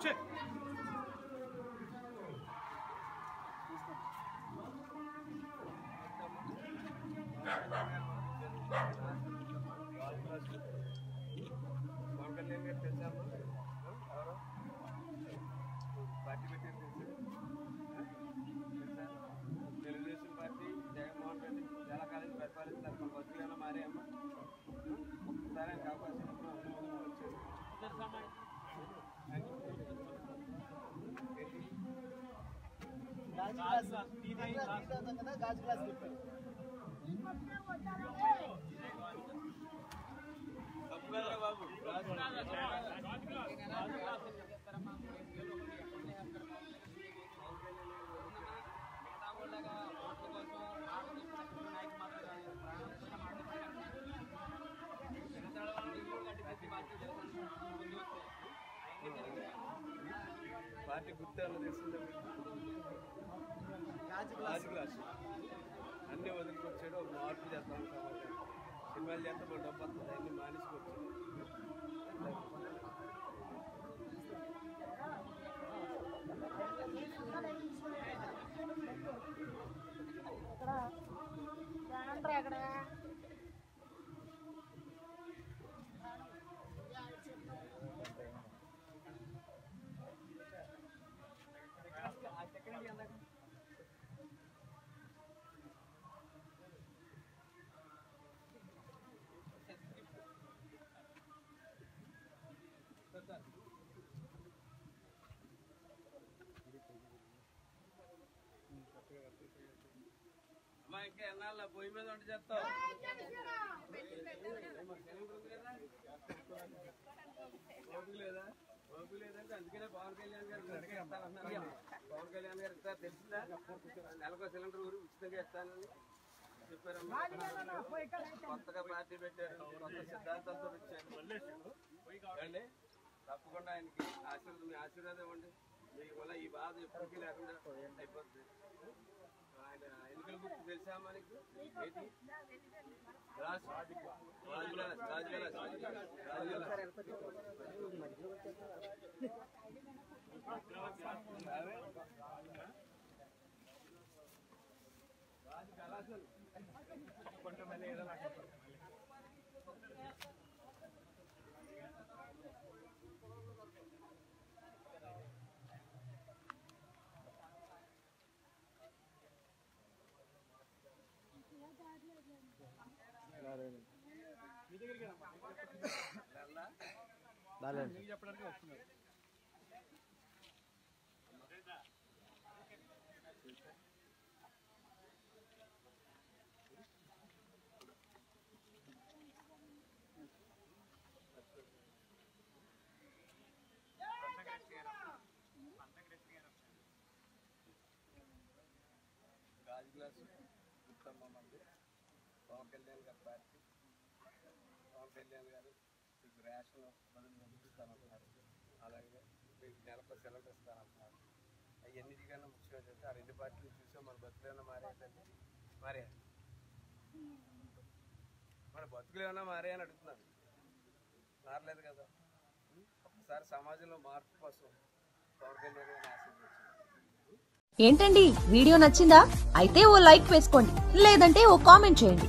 check. బతుకులేమో మారేమ్మా ఒక్కసారి ఆయనకు అవకాశం ఇవ్వడం అందరూ వచ్చేసి తప్పు పార్టీ గుర్తు అన్న తెలిసిందా రాజు గ్లాస్ అన్నీ వదిలికొచ్చాడు ఒక మార్పు చేస్తాం కాబట్టి సినిమాలు చేస్తే మన డబ్బు వస్తుంది అన్ని మానేసుకొచ్చాడు అమ్మా ఇంకా ఎన్నాళ్ళ? మీద? ఓపిక లేదా? ఓపిక లేదంటే అందుకనే పవన్ కళ్యాణ్ గారు పవన్ కళ్యాణ్ గారు ఇస్తారు? తెలిసిందా నెలకు సిలిండర్ ఊరు ఉచితంగా ఇస్తానని చెప్పారమ్మా. కొత్తగా పార్టీ పెట్టారు. కొత్త సిద్ధాంతాలతో వచ్చారు. అండి తప్పకుండా ఆయనకి ఆశీర్వాదం మీ ఆశీర్వాదం ఇవ్వండి. మీకు వల్ల ఈ బాధ ఎప్పటికీ లేకుండా అయిపోతుంది ఆయన ఎన్నికల గుర్తు తెలుసా మనకి ఏంటి glass Raju glass Raju glass Raju glass Raju కళాశాల కొంతమంది ఏదో గాజు గ్లాసు గుర్తమ్మ మంది. పవన్ కళ్యాణ్ గారి పార్టీ పవన్ కళ్యాణ్ గారు మీకు రేషన్ బదులు పంపిస్తానంటున్నారు. అలాగే మీకు నెలకు సెలవు ఇస్తానంటున్నారు. అవన్నిటికన్నా ముఖ్యంగా చెప్తే ఆ రెండు పార్టీలు చూసాం మన బతుకులేమన్నా మారేదండి మారే మన బతుకులేమన్నా మారే అని అడుగుతున్నాను. మారలేదు కదా. ఒకసారి సమాజంలో మార్పు కోసం పవన్ కళ్యాణ్ గారిని ఆశీర్వదించారు ఏంటండి? వీడియో నచ్చిందా? అయితే ఓ లైక్ వేసుకోండి. లేదంటే ఓ కామెంట్ చేయండి.